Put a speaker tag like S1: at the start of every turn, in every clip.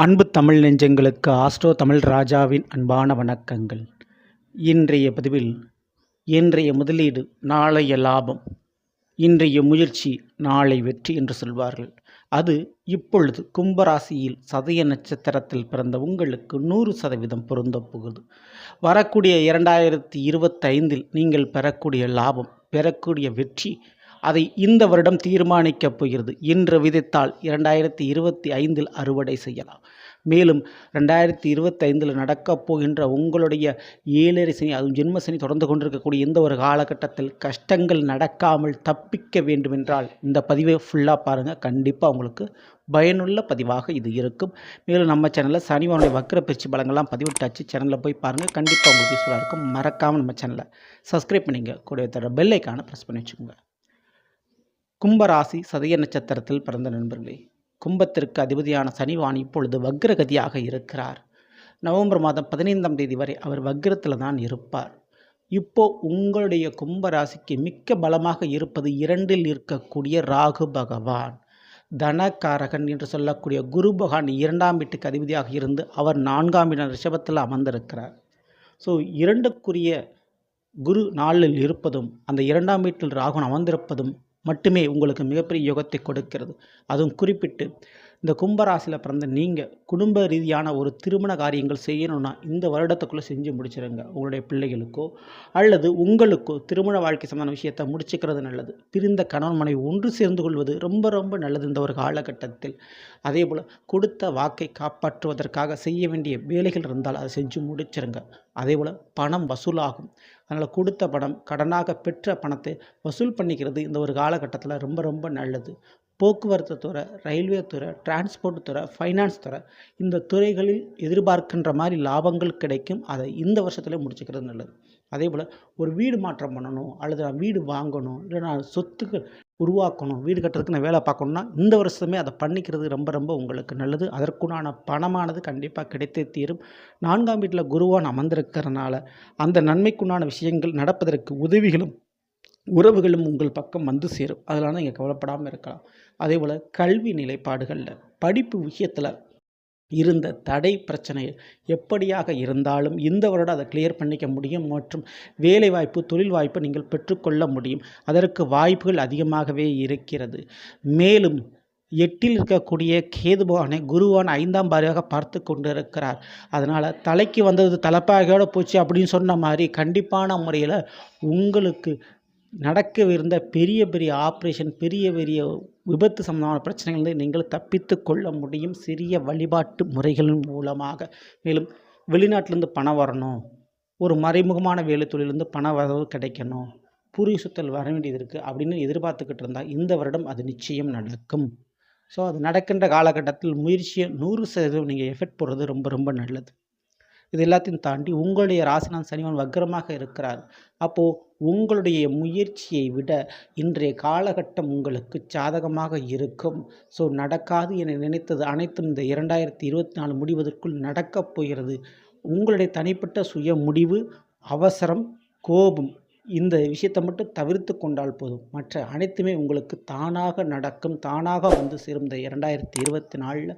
S1: அன்பு தமிழ் நெஞ்சங்களுக்கு ஆஸ்ட்ரோ தமிழ் ராஜாவின் அன்பான வணக்கங்கள். இன்றைய பதிவில் இன்றைய முதலீடு நாளைய லாபம் இன்றைய முயற்சி நாளை வெற்றி என்று சொல்வார்கள். அது இப்பொழுது கும்பராசியில் சதய நட்சத்திரத்தில் பிறந்த உங்களுக்கு நூறு சதவீதம் பொருந்தப் போகுது. வரக்கூடிய இரண்டாயிரத்தி இருபத்தைந்தில் நீங்கள் பெறக்கூடிய லாபம் பெறக்கூடிய வெற்றி அதை இந்த வருடம் தீர்மானிக்கப் போகிறது. இன்று விதைத்தால் இரண்டாயிரத்தி இருபத்தி ஐந்தில் அறுவடை செய்யலாம். மேலும் ரெண்டாயிரத்தி இருபத்தைந்தில் நடக்கப் போகின்ற உங்களுடைய ஏழரை சனி அதுவும் ஜென்ம சனி தொடர்ந்து கொண்டிருக்கக்கூடிய இந்த ஒரு காலகட்டத்தில் கஷ்டங்கள் நடக்காமல் தப்பிக்க வேண்டுமென்றால் இந்த பதிவை ஃபுல்லாக பாருங்கள் கண்டிப்பாக உங்களுக்கு பயனுள்ள பதிவாக இது இருக்கும். மேலும் நம்ம சேனலில் சனிவானுடைய வக்கர பயிற்சி பலங்கள்லாம் பதிவிட்டாச்சு. சேனலில் போய் பாருங்கள் கண்டிப்பாக உங்களுக்கு யூஸ்ஃபுல்லாக இருக்கும். மறக்காமல் நம்ம சேனலை சப்ஸ்கிரைப் பண்ணிங்க. கூட தர பெல்லைக்கான ப்ரெஸ் பண்ணி வச்சுக்கோங்க. கும்பராசி சதய நட்சத்திரத்தில் பிறந்த நண்பர்களே கும்பத்திற்கு அதிபதியான சனிவான் இப்பொழுது வக்ரகதியாக இருக்கிறார். நவம்பர் மாதம் பதினைந்தாம் தேதி வரை அவர் வக்ரத்தில் தான் இருப்பார். இப்போ உங்களுடைய கும்பராசிக்கு மிக்க பலமாக இருப்பது இரண்டில் இருக்கக்கூடிய ராகு பகவான். தனக்காரகன் என்று சொல்லக்கூடிய குரு பகவான் இரண்டாம் வீட்டுக்கு அதிபதியாக இருந்து அவர் நான்காம் இடம் ரிஷபத்தில் அமர்ந்திருக்கிறார். ஸோ இரண்டுக்குரிய குரு நாளில் இருப்பதும் அந்த இரண்டாம் வீட்டில் ராகுன் அமர்ந்திருப்பதும் மட்டுமே உங்களுக்கு மிகப்பெரிய யோகத்தை கொடுக்கிறது. அதுவும் குறிப்பிட்டு இந்த கும்பராசியில் பிறந்த நீங்கள் குடும்ப ரீதியான ஒரு திருமண காரியங்கள் செய்யணும்னா இந்த வருடத்துக்குள்ளே செஞ்சு முடிச்சிடுங்க உங்களுடைய பிள்ளைகளுக்கோ அல்லது உங்களுக்கோ திருமண வாழ்க்கை சம்பந்தமான விஷயத்தை முடிச்சுக்கிறது நல்லது. பிரிந்த கணவன் மனைவி ஒன்று சேர்ந்து கொள்வது ரொம்ப ரொம்ப நல்லது இந்த ஒரு காலகட்டத்தில். அதே போல் கொடுத்த வாக்கை காப்பாற்றுவதற்காக செய்ய வேண்டிய வேலைகள் இருந்தால் அதை செஞ்சு முடிச்சிருங்க. அதே போல் பணம் வசூலாகும். அதனால் கொடுத்த பணம் கடனாக பெற்ற பணத்தை வசூல் பண்ணிக்கிறது இந்த ஒரு காலகட்டத்தில் ரொம்ப ரொம்ப நல்லது. போக்குவரத்து துறை ரயில்வே துறை டிரான்ஸ்போர்ட் துறை ஃபைனான்ஸ் துறை இந்த துறைகளில் எதிர்பார்க்கின்ற மாதிரி லாபங்கள் கிடைக்கும். அதை இந்த வருஷத்துல முடிச்சுக்கிறது நல்லது. அதே போல் ஒரு வீடு மாற்றம் பண்ணணும் அல்லது நான் வீடு வாங்கணும் இல்லை நான் சொத்துக்கள் உருவாக்கணும் வீடு கட்டுறதுக்கு நான் வேலை பார்க்கணுன்னா இந்த வருஷமே அதை பண்ணிக்கிறது ரொம்ப ரொம்ப உங்களுக்கு நல்லது. அதற்குண்டான பணமானது கண்டிப்பாக கிடைத்தே தீரும். நான்காம் வீட்டில் குருவான் அமர்ந்திருக்கிறனால அந்த நன்மைக்குண்டான விஷயங்கள் நடப்பதற்கு உதவிகளும் உறவுகளும் உங்கள் பக்கம் வந்து சேரும். அதனால் நீங்கள் கவலைப்படாமல் இருக்கலாம். அதே போல் கல்வி நிலைப்பாடுகளில் படிப்பு விஷயத்தில் இருந்த தடை பிரச்சனை எப்படியாக இருந்தாலும் இந்த வருடம் அதை கிளியர் பண்ணிக்க முடியும் மற்றும் வேலை வாய்ப்பு தொழில் வாய்ப்பை நீங்கள் பெற்றுக்கொள்ள முடியும். அதற்கு வாய்ப்புகள் அதிகமாகவே இருக்கிறது. மேலும் எட்டில் இருக்கக்கூடிய கேதுபவானை குருவான் ஐந்தாம் பாரியாக பார்த்து கொண்டு இருக்கிறார் அதனால் தலைக்கு வந்தது தலைப்பாகையோடு போச்சு அப்படின்னு சொன்ன மாதிரி கண்டிப்பான முறையில் உங்களுக்கு நடக்கவிருந்த பெரிய பெரிய ஆப்ரேஷன் பெரிய பெரிய விபத்து சம்பந்தமான பிரச்சனைகளில் நீங்கள் தப்பித்து கொள்ள முடியும். சிறிய வழிபாட்டு முறைகளின் மூலமாக. மேலும் வெளிநாட்டிலேருந்து பணம் வரணும். ஒரு மறைமுகமான வேலை தொழிலேருந்து பண வரவு கிடைக்கணும். பூர்வீக சுத்தல் வர வேண்டியது இருக்குது அப்படின்னு எதிர்பார்த்துக்கிட்டு இருந்தால் இந்த வருடம் அது நிச்சயம் நடக்கும். ஸோ அது நடக்கின்ற காலகட்டத்தில் முயற்சியை நூறு சதவீதம் நீங்கள் எஃபெக்ட் போடுறது ரொம்ப ரொம்ப நல்லது. இது எல்லாத்தையும் தாண்டி உங்களுடைய ராசிநாத் சனிவன் வக்கரமாக இருக்கிறார். அப்போது உங்களுடைய முயற்சியை விட இன்றைய காலகட்டம் உங்களுக்கு சாதகமாக இருக்கும். ஸோ நடக்காது என நினைத்தது அனைத்தும் இந்த இரண்டாயிரத்தி இருபத்தி நாலு முடிவதற்குள் நடக்கப் போகிறது. உங்களுடைய தனிப்பட்ட சுய முடிவு அவசரம் கோபம் இந்த விஷயத்தை மட்டும் தவிர்த்து கொண்டால் போதும். மற்ற அனைத்துமே உங்களுக்கு தானாக நடக்கும். தானாக வந்து சேரும். இந்த இரண்டாயிரத்தி இருபத்தி நாலில்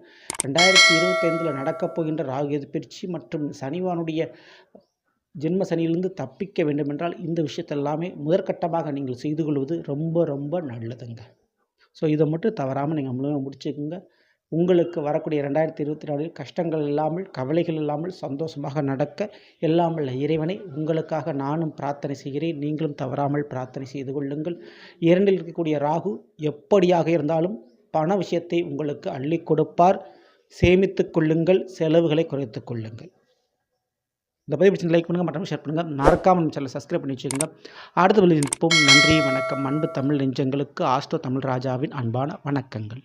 S1: ரெண்டாயிரத்தி இருபத்தைந்தில் நடக்கப் போகின்ற ராகு பயிற்சி மற்றும் சனிவானுடைய ஜென்ம சனியிலிருந்து தப்பிக்க வேண்டுமென்றால் இந்த விஷயத்தெல்லாமே முதற்கட்டமாக நீங்கள் செய்து கொள்வது ரொம்ப ரொம்ப நல்லதுங்க. ஸோ இதை மட்டும் தவறாமல் நீங்கள் முழுமையாக முடிச்சுக்குங்க. உங்களுக்கு வரக்கூடிய ரெண்டாயிரத்தி இருபத்தி நாலில் கஷ்டங்கள் இல்லாமல் கவலைகள் இல்லாமல் சந்தோஷமாக நடக்க எல்லாமல் இறைவனை உங்களுக்காக நானும் பிரார்த்தனை செய்கிறேன். நீங்களும் தவறாமல் பிரார்த்தனை செய்து கொள்ளுங்கள். இரண்டில் இருக்கக்கூடிய ராகு எப்படியாக இருந்தாலும் பண விஷயத்தை உங்களுக்கு அள்ளி கொடுப்பார். சேமித்து கொள்ளுங்கள் செலவுகளை குறைத்து கொள்ளுங்கள். இந்த பதிவு பிடிச்சி லைக் பண்ணுங்கள் மற்றும் ஷேர் பண்ணுங்கள் மறக்காமல் சேனலை சப்ஸ்கிரைப் பண்ணி வச்சுக்கோங்க. அடுத்த வழி நன்றி வணக்கம். அன்பு தமிழ் நெஞ்சங்களுக்கு ஆஸ்தோ தமிழ் ராஜாவின் அன்பான வணக்கங்கள்.